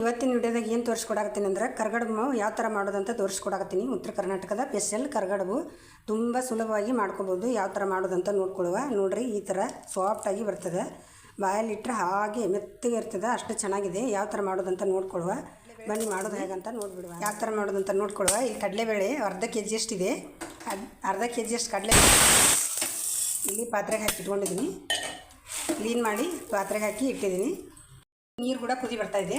ಇವತ್ತಿನ ವಿಡಿಯೋದಾಗ ಏನು ತೋರಿಸ್ಕೊಡಾಕತ್ತೀನಿ ಅಂದ್ರೆ ಕರ್ಗಡಬು ಯಾವ ಥರ ಮಾಡೋದಂತ ತೋರಿಸ್ಕೊಡಾಕತ್ತೀನಿ. ಉತ್ತರ ಕರ್ನಾಟಕದ ಸ್ಪೆಷಲ್ ಕರ್ಗಡಬು ತುಂಬ ಸುಲಭವಾಗಿ ಮಾಡ್ಕೊಬೋದು, ಯಾವ ಥರ ಮಾಡೋದಂತ ನೋಡ್ಕೊಳ್ಳುವ. ನೋಡ್ರಿ, ಈ ಥರ ಸಾಫ್ಟಾಗಿ ಬರ್ತದೆ. ಬಾಯಲ್ಲಿಟ್ಟರೆ ಹಾಗೆ ಮೆತ್ತಗೆ ಇರ್ತದೆ, ಅಷ್ಟು ಚೆನ್ನಾಗಿದೆ. ಯಾವ ಥರ ಮಾಡೋದಂತ ನೋಡ್ಕೊಳ್ಳುವ. ಬನ್ನಿ, ಮಾಡೋದು ಹೇಗಂತ ನೋಡ್ಬಿಡುವ. ಯಾವ ಥರ ಮಾಡೋದಂತ ನೋಡ್ಕೊಳ್ಳುವ. ಈ ಕಡಲೆಬೇಳೆ ಅರ್ಧ ಕೆ ಜಿ ಅಷ್ಟಿದೆ. ಅದು ಅರ್ಧ ಕೆ ಜಿಯಷ್ಟು ಕಡಲೆ ಇಲ್ಲಿ ಪಾತ್ರೆಗೆ ಹಾಕಿ ಇಟ್ಕೊಂಡಿದ್ದೀನಿ. ಕ್ಲೀನ್ ಮಾಡಿ ಪಾತ್ರೆಗೆ ಹಾಕಿ ಇಟ್ಟಿದ್ದೀನಿ. ನೀರು ಕೂಡ ಕುದಿ ಬರ್ತಾಯಿದೆ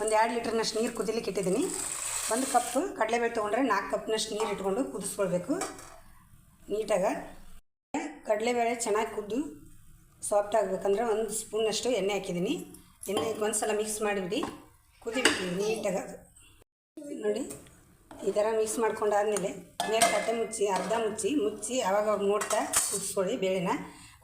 ಒಂದು ಎರಡು ಲೀಟ್ರ್ನಷ್ಟು ನೀರು ಕುದಿಲಿಕ್ಕೆ ಇಟ್ಟಿದ್ದೀನಿ. ಒಂದು ಕಪ್ ಕಡಲೆಬೇಳೆ ತೊಗೊಂಡ್ರೆ ನಾಲ್ಕು ಕಪ್ನಷ್ಟು ನೀರು ಇಟ್ಕೊಂಡು ಕುದಿಸ್ಕೊಳ್ಬೇಕು. ನೀಟಾಗ. ಕಡಲೆಬೇಳೆ ಚೆನ್ನಾಗಿ ಕುದ್ದು ಸಾಫ್ಟ್ ಆಗಬೇಕಂದ್ರೆ ಒಂದು ಸ್ಪೂನಷ್ಟು ಎಣ್ಣೆ ಹಾಕಿದ್ದೀನಿ. ಎಣ್ಣೆ ಒಂದು ಸಲ ಮಿಕ್ಸ್ ಮಾಡಿಬಿಡಿ. ಕುದಿಬಿಡ್ತೀನಿ ನೀಟಾಗಿ. ನೋಡಿ, ಈ ಥರ ಮಿಕ್ಸ್ ಮಾಡ್ಕೊಂಡಾದಮೇಲೆ, ಮೇಲೆ ತಟ್ಟೆ ಮುಚ್ಚಿ, ಅರ್ಧ ಮುಚ್ಚಿ ಮುಚ್ಚಿ ಆವಾಗ ನೋಡ್ತಾ ಕುದಿಸ್ಕೊಳ್ಳಿ ಬೇಳೆನ.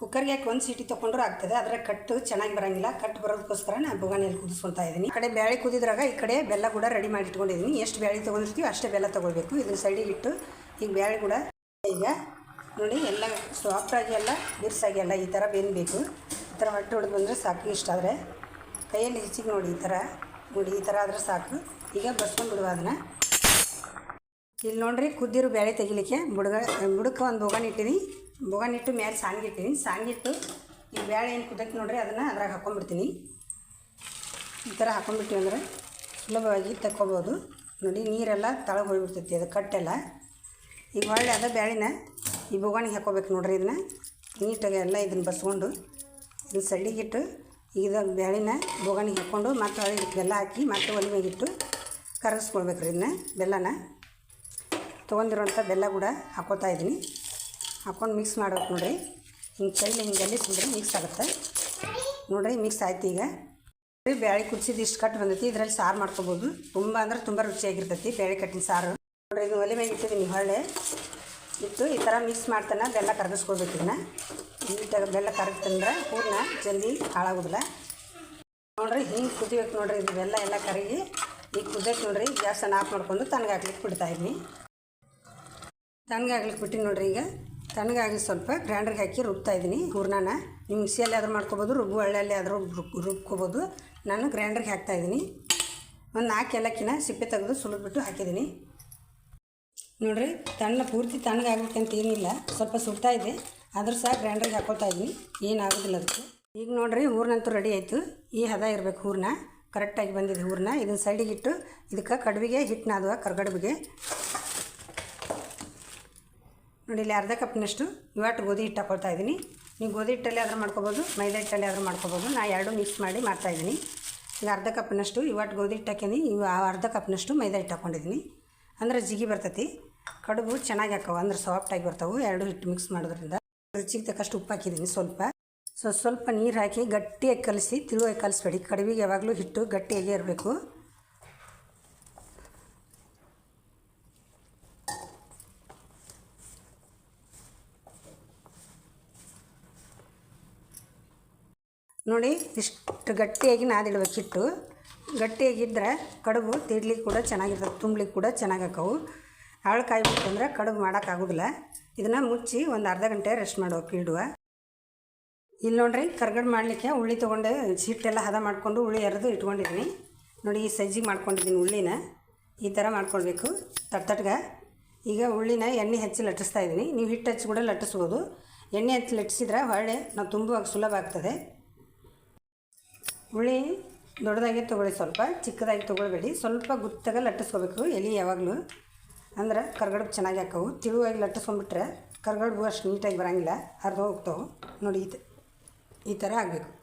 ಕುಕ್ಕರ್ಗೆ ಹಾಕಿ ಒಂದು ಸೀಟಿ ತೊಗೊಂಡ್ರೆ ಆಗ್ತದೆ. ಆದರೆ ಕಟ್ಟು ಚೆನ್ನಾಗಿ ಬರೋಂಗಿಲ್ಲ. ಕಟ್ಟು ಬರೋದಕ್ಕೋಸ್ಕರ ನಾನು ಬೊಗಾನಿಯಲ್ಲಿ ಕುದಿಸ್ಕೊತಾ ಇದ್ದೀನಿ ಕಡೆ ಬೇಳೆ ಕುದಿದ್ರಾಗ ಈ ಕಡೆ ಬೆಲ್ಲ ಕೂಡ ರೆಡಿ ಮಾಡಿ ಇಟ್ಕೊಂಡಿದ್ದೀನಿ ಎಷ್ಟು ಬೇಳೆ ತೊಗೊಂಡಿರ್ತೀವಿ ಅಷ್ಟೇ ಬೆಲ್ಲ ತೊಗೊಳ್ಬೇಕು. ಇದನ್ನ ಸೈಡಿಗೆ ಇಟ್ಟು ಈಗ ಬೇಳೆ ಕೂಡ ಈಗ ನೋಡಿ ಎಲ್ಲ ಸಾಫ್ಟಾಗಿ ಎಲ್ಲ ಬಿರ್ಸಾಗಿ ಎಲ್ಲ ಈ ಥರ ಬೆನ್ಬೇಕು ಈ ಥರ ಹೊಟ್ಟೆ ಹೊಡೆದು ಬಂದರೆ ಸಾಕು ಇಷ್ಟ ಆದರೆ. ಕೈಯಲ್ಲಿ ಹೆಚ್ಚಿಗೆ ನೋಡಿ ಈ ಥರ ನೋಡಿ ಈ ಥರ ಆದರೆ ಸಾಕು. ಈಗ ಬಸ್ಕೊಂಡ್ಬಿಡುವ ಅದನ್ನು. ಇಲ್ಲಿ ನೋಡ್ರಿ ಕುದ್ದಿರೋ ಬೇಳೆ ತೆಗಿಲಿಕ್ಕೆ ಬುಡಗ ಬುಡಕ್ಕೆ ಒಂದು ಬೊಗನ್ ಇಟ್ಟಿನಿ ಬೊಗನ್ ಇಟ್ಟು ಮೇಲೆ ಇಟ್ಟಿನಿ ಸಾಂಗಿಟ್ಟು ಈ ಬೇಳೆ ಏನು ಕುದಕ್ಕೆ ನೋಡ್ರಿ, ಅದನ್ನು ಅದ್ರಾಗ ಹಾಕ್ಕೊಂಡ್ಬಿಡ್ತೀನಿ ಈ ಥರ ಹಾಕೊಂಡ್ಬಿಟ್ಟಿವಿ ಅಂದರೆ ಸುಲಭವಾಗಿ ತಕ್ಕೊಬೋದು. ನೋಡಿ, ನೀರೆಲ್ಲ ತಳಗೆ ಹೋಗಿಬಿಡ್ತೈತಿ, ಅದು ಕಟ್ಟೆಲ್ಲ. ಈಗ ಹೊಳ್ಳಿ ಅದ ಬೇಳೆನ ಈ ಬೊಗಾಣಿಗೆ ಹಾಕೋಬೇಕು ನೋಡ್ರಿ ಇದನ್ನ. ನೀಟಾಗಿ ಎಲ್ಲ ಇದನ್ನು ಬಸ್ಕೊಂಡು ಇದನ್ನ ಸಡ್ಡಿಗಿಟ್ಟು ಈಗ ಬೇಳೆನ ಬೊಗಾಣಿಗೆ ಹಾಕ್ಕೊಂಡು ಮತ್ತೆ ಬೆಲ್ಲ ಹಾಕಿ ಮತ್ತೆ ಒಲೆ ಮೇಗಿಟ್ಟು ಕರಗಿಸ್ಕೊಳ್ಬೇಕು ರೀ ಇದನ್ನ, ಬೆಲ್ಲನ. ತೊಗೊಂಡಿರೋಂಥ ಬೆಲ್ಲ ಕೂಡ ಹಾಕೋತಾ ಇದ್ದೀನಿ ಹಾಕ್ಕೊಂಡು ಮಿಕ್ಸ್ ಮಾಡ್ಬೇಕು ನೋಡಿರಿ. ಹಿಂಗೆ ಕೈಲಿ ಹಿಂಗೆ ತಿಂದರೆ ಮಿಕ್ಸ್ ಆಗುತ್ತೆ. ನೋಡಿರಿ ಮಿಕ್ಸ್ ಆಯ್ತು ಈಗ. ಬೇಳೆ ಕುದಿಸಿದ್ದು ಇಷ್ಟು ಕಟ್ಟು ಬಂದೈತಿ. ಇದರಲ್ಲಿ ಸಾರು ಮಾಡ್ಕೊಬೋದು. ತುಂಬ ಅಂದ್ರೆ ತುಂಬ ರುಚಿಯಾಗಿರ್ತೈತಿ ಬೇಳೆ ಕಟ್ಟಿನ ಸಾರು. ನೋಡಿರಿ, ಇದು ಒಲೆ ಮೇಲೆ ಇಟ್ಟಿದ್ದೀನಿ ಹೊಳ್ಳೆ. ಇಟ್ಟು ಈ ಥರ ಮಿಕ್ಸ್ ಮಾಡ್ತಾನೆ, ಬೆಲ್ಲ ಕರಗಿಸ್ಕೊಬೇಕು ಇದನ್ನ. ನೀಟಾಗಿ ಬೆಲ್ಲ ಕರಗ್ತಂದ್ರೆ ಹೂರ್ಣ ಜಲ್ದಿ ಹಾಳಾಗೋದಿಲ್ಲ. ನೋಡ್ರಿ, ಹಿಂಗೆ ಕುದಿಬೇಕು ನೋಡ್ರಿ, ಇದು ಬೆಲ್ಲ ಎಲ್ಲ ಕರಗಿ. ಈಗ ಕುದಿಯಕ್ಕೆ ನೋಡ್ರಿ, ಗ್ಯಾಸನ್ನು ಆಫ್ ಮಾಡ್ಕೊಂಡು ತಣ್ಣಗಾಗ್ಲಿಕ್ಕೆ ಬಿಡ್ತಾಯಿದ್ದೀನಿ ತಣ್ಣಗಾಗ್ಲಿಕ್ಕೆ ಬಿಟ್ಟಿನಿ ನೋಡ್ರಿ ಈಗ. ತಣ್ಣಗಾಗಿ ಸ್ವಲ್ಪ ಗ್ರ್ಯಾಂಡರ್ಗೆ ಹಾಕಿ ರುಬ್ತಾ ಇದ್ದೀನಿ ಹೂರ್ಣನ. ನೀವು ಮಿಕ್ಸಿಯಲ್ಲಿ ಆದರೂ ಮಾಡ್ಕೊಬೋದು, ರುಬ್ಬು ಒಳ್ಳೆಯಲ್ಲಿ ಆದರೂ ರುಬ್ ರುಬ್ಕೋಬೋದು. ನಾನು ಗ್ರ್ಯಾಂಡರ್ಗೆ ಹಾಕ್ತಾ ಇದ್ದೀನಿ. ಒಂದು ನಾಲ್ಕು ಏಲಕ್ಕಿನ ಸಿಪ್ಪೆ ತೆಗೆದು ಸುಲಿದ್ಬಿಟ್ಟು ಹಾಕಿದ್ದೀನಿ. ನೋಡಿರಿ, ತಣ್ಣ ಪೂರ್ತಿ ತಣ್ಣಗಾಗ್ಬೇಕಂತ ಏನಿಲ್ಲ. ಸ್ವಲ್ಪ ಸುಡ್ತಾ ಇದೆ. ಆದರೂ ಸಹ ಗ್ರ್ಯಾಂಡರ್ಗೆ ಹಾಕೋತಾ ಇದ್ದೀನಿ. ಏನಾಗೋದಿಲ್ಲ ಅದಕ್ಕೆ. ಈಗ ನೋಡ್ರಿ ಹೂರ್ನಂತೂ ರೆಡಿ ಆಯಿತು. ಈ ಹದ ಇರಬೇಕು ಹೂರ್ಣ. ಕರೆಕ್ಟಾಗಿ ಬಂದಿದೆ ಹೂರ್ಣ. ಇದನ್ನು ಸೈಡಿಗೆ ಇಟ್ಟು ಇದಕ್ಕೆ ಕಡುಬಿಗೆ ಹಿಟ್ಟನ್ನ ಅದು ಕರ್ಗಡುಬಿಗೆ ನೋಡಿ ಇಲ್ಲಿ ಅರ್ಧ ಕಪ್ನಷ್ಟು ಇವತ್ತು ಗೋಧಿ ಹಿಟ್ಟು ಹಾಕೊಳ್ತಾ ಇದ್ದೀನಿ. ನೀವು ಗೋಧಿ ಹಿಟ್ಟಲ್ಲಿ ಆದರೂ ಮಾಡ್ಕೊಬೋದು, ಮೈದಾ ಹಿಟ್ಟಲ್ಲಿ ಆದರೂ ಮಾಡ್ಕೊಬೋದು. ನಾ ಎರಡು ಮಿಕ್ಸ್ ಮಾಡಿ ಮಾಡ್ತಾಯಿದ್ದೀನಿ ಈಗ ಅರ್ಧ ಕಪ್ನಷ್ಟು ಇವತ್ತು ಗೋಧಿ ಹಿಟ್ಟು ಹಾಕೀನಿ ಇವು ಅರ್ಧ ಕಪ್ನಷ್ಟು ಮೈದಾ ಹಿಟ್ಟು ಹಾಕ್ಕೊಂಡಿದ್ದೀನಿ ಅಂದ್ರೆ ಜಿಗಿ ಬರ್ತೈತಿ. ಕಡುಬು ಚೆನ್ನಾಗಿ ಹಾಕವು, ಅಂದ್ರೆ ಸಾಫ್ಟಾಗಿ ಬರ್ತವೆ. ಎರಡು ಹಿಟ್ಟು ಮಿಕ್ಸ್ ಮಾಡೋದ್ರಿಂದ ರುಚಿಗೆ ತಕ್ಕಷ್ಟು ಉಪ್ಪು ಹಾಕಿದ್ದೀನಿ ಸ್ವಲ್ಪ. ಸೊ ಸ್ವಲ್ಪ ನೀರು ಹಾಕಿ ಗಟ್ಟಿಯಾಗಿ ಕಲಿಸಿ, ತಿರುವಾಗಿ ಕಲಿಸ್ಬೇಡಿ. ಕಡುಬಿಗೆ ಯಾವಾಗಲೂ ಹಿಟ್ಟು ಗಟ್ಟಿಯಾಗೇ ಇರಬೇಕು. ನೋಡಿ, ಇಷ್ಟು ಗಟ್ಟಿಯಾಗಿ ನಾದಿಡ್ಬೇಕು ಹಿಟ್ಟು ಗಟ್ಟಿಯಾಗಿದ್ದರೆ ಕಡುಬು ತಿಡ್ಲಿಕ್ಕೆ ಕೂಡ ಚೆನ್ನಾಗಿರ್ತದೆ ತುಂಬಲಿಕ್ಕೆ ಕೂಡ ಚೆನ್ನಾಗಿ ಹಾಕವು ಹಾಳು ಕಾಯ್ಬೇಕು ಅಂದರೆ ಕಡುಬು ಮಾಡೋಕ್ಕಾಗೋದಿಲ್ಲ. ಇದನ್ನು ಮುಚ್ಚಿ ಒಂದು ಅರ್ಧ ಗಂಟೆ ರೆಸ್ಟ್ ಮಾಡೋಕೆ ಇಡುವ. ಇಲ್ಲಿ ನೋಡ್ರಿ, ಕರ್ಗಡ್ ಮಾಡಲಿಕ್ಕೆ ಉಳ್ಳಿ ತೊಗೊಂಡು ಹಿಟ್ಟೆಲ್ಲ ಹದ ಮಾಡಿಕೊಂಡು ಉಳ್ಳಿ ಎರೆದು ಇಟ್ಕೊಂಡಿದ್ದೀನಿ ನೋಡಿ, ಈ ಸಜ್ಜಿಗೆ ಮಾಡ್ಕೊಂಡಿದ್ದೀನಿ ಉಳ್ಳಿನ. ಈ ಥರ ಮಾಡ್ಕೊಳ್ಬೇಕು ತಟ್ಟಟ್ಗೆ ಈಗ ಉಳ್ಳಿನ ಎಣ್ಣೆ ಹಚ್ಚಿ ಲಟ್ಟಿಸ್ತಾ ಇದ್ದೀನಿ ನೀವು ಹಿಟ್ಟು ಹಚ್ಚಿ ಕೂಡ ಲಟ್ಟಿಸ್ಬೋದು. ಎಣ್ಣೆ ಹಚ್ಚಿ ಲಟ್ಟಿಸಿದ್ರೆ ಹೊಳ್ಳೆ, ನಾವು ತುಂಬುವಾಗ ಸುಲಭ ಆಗ್ತದೆ. ಹುಳಿ ದೊಡ್ಡದಾಗಿ ತೊಗೊಳ್ಳಿ ಸ್ವಲ್ಪ, ಚಿಕ್ಕದಾಗಿ ತೊಗೊಳ್ಬೇಡಿ. ಸ್ವಲ್ಪ ಗುತ್ತಾಗ ಲಟ್ಟಿಸ್ಕೋಬೇಕು. ಎಲೆ ಯಾವಾಗಲೂ ಅಂದ್ರೆ ಕರ್ಗಡ್ಬು ಚೆನ್ನಾಗಿ ಹಾಕವು. ತಿಳುವಾಗಿ ಲಟ್ಟಿಸ್ಕೊಂಡ್ಬಿಟ್ರೆ ಕರ್ಗಡ್ಬು ಅಷ್ಟು ನೀಟಾಗಿ ಬರೋಂಗಿಲ್ಲ. ಹರಿದು ಹೋಗ್ತಾವೆ. ನೋಡಿ ತ- ಈ ಥರ ಆಗಬೇಕು.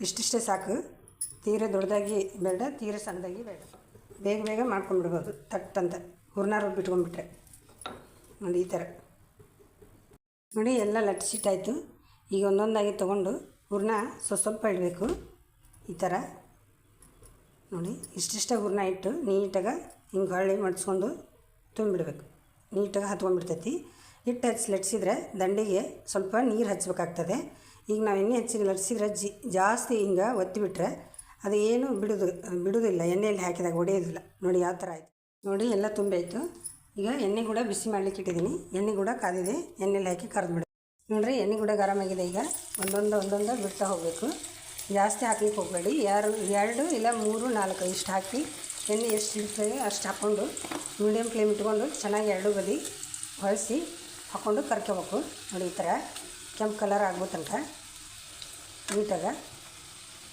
ಇಷ್ಟಿಷ್ಟೇ ಸಾಕು. ತೀರ ದೊಡ್ಡದಾಗಿ ಬೇಡ, ತೀರ ಸಣ್ಣದಾಗಿ ಬೇಡ. ಬೇಗ ಬೇಗ ಮಾಡ್ಕೊಂಡ್ಬಿಡ್ಬೋದು. ತಟ್ಟಂತ. ಹೂರ್ಣ ರುಬ್ಬಿಟ್ಕೊಂಡ್ಬಿಟ್ರೆ ನೋಡಿ, ಈ ಥರ ನೋಡಿ, ಎಲ್ಲ ಲಟ್ಟಿಸಿಟ್ಟಾಯಿತು. ಈಗ ಒಂದೊಂದಾಗಿ ತೊಗೊಂಡು ಹುರ್ನ ಸ್ವಲ್ಪ ಸ್ವಲ್ಪ ಇಡಬೇಕು. ಈ ಥರ. ನೋಡಿ, ಇಷ್ಟಿಷ್ಟ ಹೂರ್ಣ ಇಟ್ಟು ನೀಟಾಗಿ ಹಿಂಗೆ ಹೊಳ್ಳಿ ಮಡಿಸ್ಕೊಂಡು ತುಂಬಿಡ್ಬೇಕು. ನೀಟಾಗಿ ಹತ್ಕೊಂಡ್ಬಿಡ್ತೈತಿ. ಹಿಟ್ಟು ಹಚ್ಚಿ ಲಟ್ಸಿದ್ರೆ ದಂಡಿಗೆ ಸ್ವಲ್ಪ ನೀರು ಹಚ್ಚಬೇಕಾಗ್ತದೆ ಈಗ ನಾವು ಎಣ್ಣೆ ಹಚ್ಚಿ ಲಟ್ಸಿದ್ರೆ ಜಿ, ಜಾಸ್ತಿ ಹಿಂಗೆ ಒತ್ತಿಬಿಟ್ರೆ ಅದು ಏನು ಬಿಡೋದು, ಬಿಡೋದಿಲ್ಲ. ಎಣ್ಣೆಯಲ್ಲಿ ಹಾಕಿದಾಗ ಒಡೆಯೋದಿಲ್ಲ. ನೋಡಿ ಯಾವ ಥರ ಆಯಿತು. ನೋಡಿ, ಎಲ್ಲ ತುಂಬಾಯಿತು. ಈಗ ಎಣ್ಣೆ ಕೂಡ ಬಿಸಿ ಮಾಡ್ಲಿಕ್ಕೆ ಇಟ್ಟಿದ್ದೀನಿ. ಎಣ್ಣೆ ಕೂಡ ಕಾದಿದೆ. ಎಣ್ಣೆಲಿ ಹಾಕಿ ಕರೆದ್ಬಿಡು. ನೋಡಿರಿ, ಎಣ್ಣೆ ಕೂಡ ಗರಮಾಗಿದೆ. ಈಗ ಒಂದೊಂದು ಒಂದೊಂದು ಬಿಡ್ತಾ ಹೋಗಬೇಕು. ಜಾಸ್ತಿ ಹಾಕ್ಲಿಕ್ಕೆ ಹೋಗಬೇಡಿ. ಎರಡು ಎರಡು ಇಲ್ಲ ಮೂರು, ನಾಲ್ಕು ಇಷ್ಟು ಹಾಕಿ ಎಣ್ಣೆ ಎಷ್ಟು ಇರ್ತದೆ ಅಷ್ಟು ಹಾಕ್ಕೊಂಡು ಮೀಡಿಯಮ್ ಫ್ಲೇಮ್ ಇಟ್ಕೊಂಡು ಚೆನ್ನಾಗಿ ಎರಡು ಬದಿ ಹೊಳಿಸಿ ಹಾಕ್ಕೊಂಡು ಕರ್ಕೋಬೇಕು ನೋಡಿ ಈ ಥರ ಕೆಂಪು ಕಲರ್ ಆಗೋ ತನಕ ನೀಟಾಗ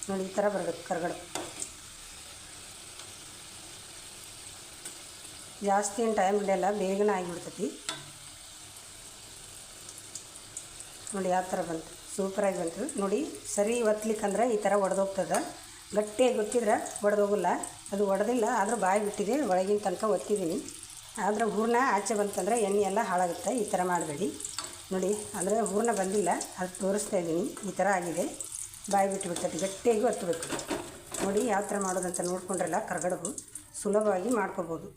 ನೋಡಿ ಈ ಥರ ಬರಬೇಕು ಕರ್ಗಡು ಜಾಸ್ತಿ ಏನು ಟೈಮ್ ಹಿಡಿಯಲ್ಲ ಬೇಗನೆ ಆಗಿಬಿಡ್ತೈತಿ. ನೋಡಿ ಯಾವ ಥರ ಬಂತು. ಸೂಪರಾಗಿ ಬಂತು ನೋಡಿ, ಸರಿ ಒತ್ತಲಿಕ್ಕಂದ್ರೆ ಈ ಥರ ಒಡೆದೋಗ್ತದೆ. ಗಟ್ಟಿಯಾಗಿ ಒತ್ತಿದ್ರೆ ಒಡೆದೋಗಲ್ಲ. ಅದು ಒಡೆದಿಲ್ಲ, ಆದರೂ ಬಾಯಿ ಬಿಟ್ಟಿದೆ, ಒಳಗಿನ ತನಕ ಒತ್ತಿದ್ದೀನಿ. ಆದರೆ ಹೂರ್ಣ ಆಚೆ ಬಂತಂದ್ರೆ ಎಣ್ಣೆ ಎಲ್ಲ ಹಾಳಾಗುತ್ತೆ. ಈ ಥರ ಮಾಡಬೇಡಿ. ನೋಡಿ, ಅಂದರೆ ಹೂರ್ಣ ಬಂದಿಲ್ಲ, ಅದು ತೋರಿಸ್ತಾ ಇದ್ದೀನಿ. ಈ ಥರ ಆಗಿದೆ. ಬಾಯಿ ಬಿಟ್ಟು ಬಿಡ್ತೈತಿ ಗಟ್ಟಿಯಾಗಿ ಒತ್ತಬೇಕು. ನೋಡಿ, ಯಾವ ಥರ ಮಾಡೋದಂತ ನೋಡ್ಕೊಂಡ್ರಲ್ಲ ಕರ್ಗಡಬು ಸುಲಭವಾಗಿ ಮಾಡ್ಕೋಬೋದು.